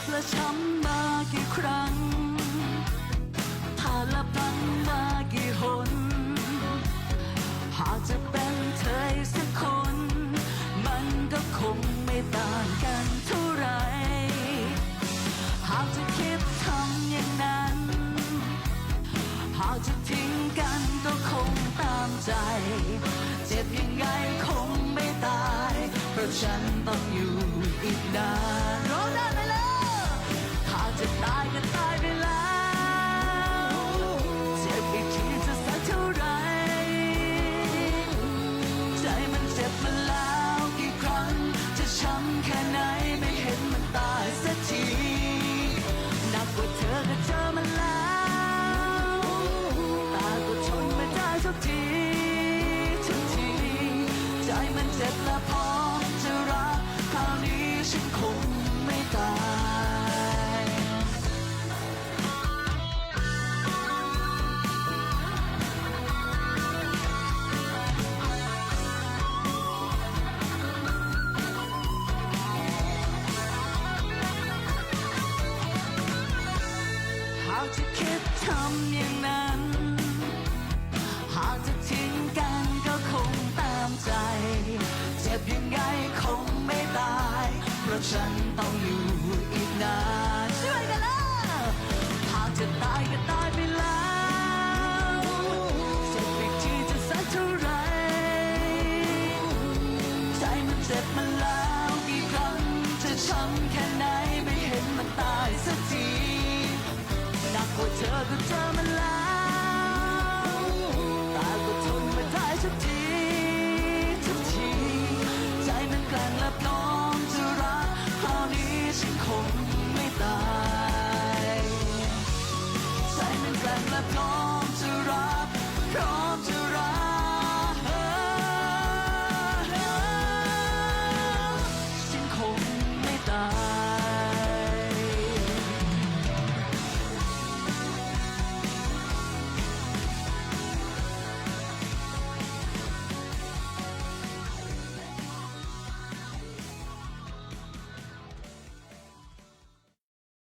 บและช้ำมากี่ครั้งผ่านและพลันมากี่หนหากจะเป็นเธอสักคน มันก็คงไม่ต่างกันเท่าไร หากจะคิดทำอย่างนั้น หากจะทิ้งกันก็คงตามใจ เจ็บยังไงคงไม่ตาย เพราะฉันต้องอยู่อีกนาน จ็บและพร้อมจะรักคราวนี้ฉันคงไม่ตายหากจะคิดทำอย่างนั้น หากจะทิ้งกัน ฉันต้องอยู่อีกนานช่วยกันละหากจะตายก็ตายไปแล้วเจ็บอีกทีจะสักเท่าไหรใจมันเจ็บมาแล้วกี่ครั้งจะช้ำแค่